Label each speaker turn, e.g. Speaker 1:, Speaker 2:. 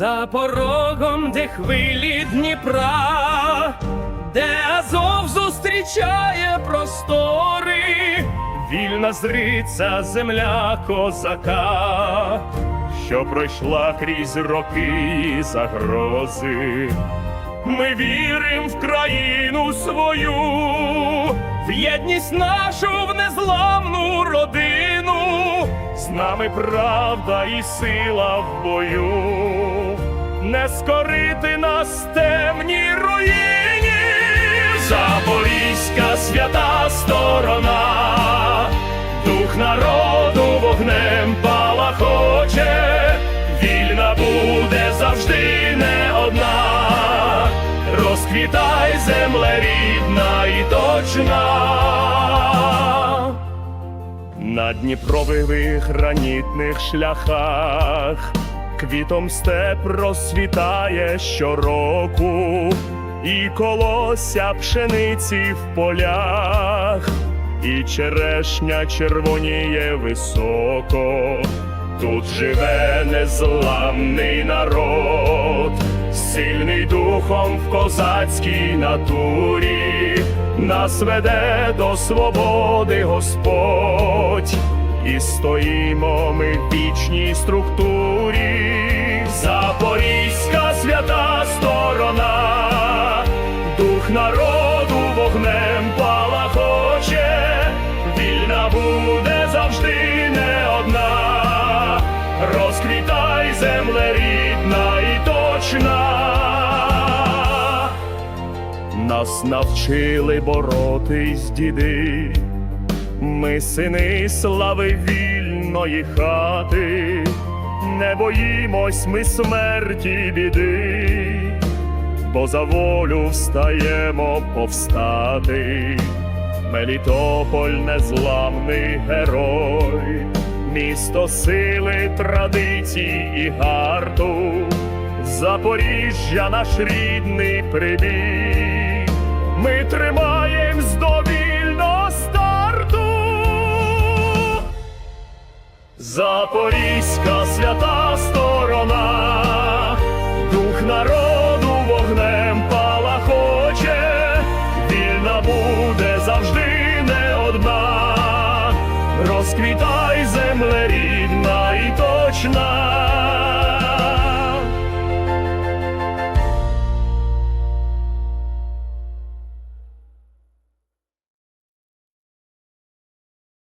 Speaker 1: За порогом, де хвилі Дніпра, де Азов зустрічає простори, вільна зриться земля козака, що пройшла крізь роки загрози. Ми вірим в країну свою, в єдність нашу, в незламну родину. З нами правда і сила в бою, не скорити нас темній руїні, Запорізька свята сторона, дух народу вогнем палахоче, вільна буде завжди не одна. Розквітай земле рідна і точна. На Дніпрових гранітних шляхах квітом степ розсвітає щороку, і колося пшениці в полях, і черешня червоніє високо. Тут живе незламний народ, сильний духом в козацькій натурі, нас веде до свободи Господь, і стоїмо ми в вічній структурі, дух народу вогнем палахоче, вільна буде завжди не одна. Розквітай земле рідна і точна. Нас навчили боротись, діди, ми сини слави вільної хати, не боїмось ми смерті біди, бо за волю встаємо повстати. Мелітополь незламний герой, місто сили, традицій і гарту, Запоріжжя наш рідний прибій, ми до вільного старту. Запорізька свята сторона, дух народу одна. Розквітай земле рідна і точна.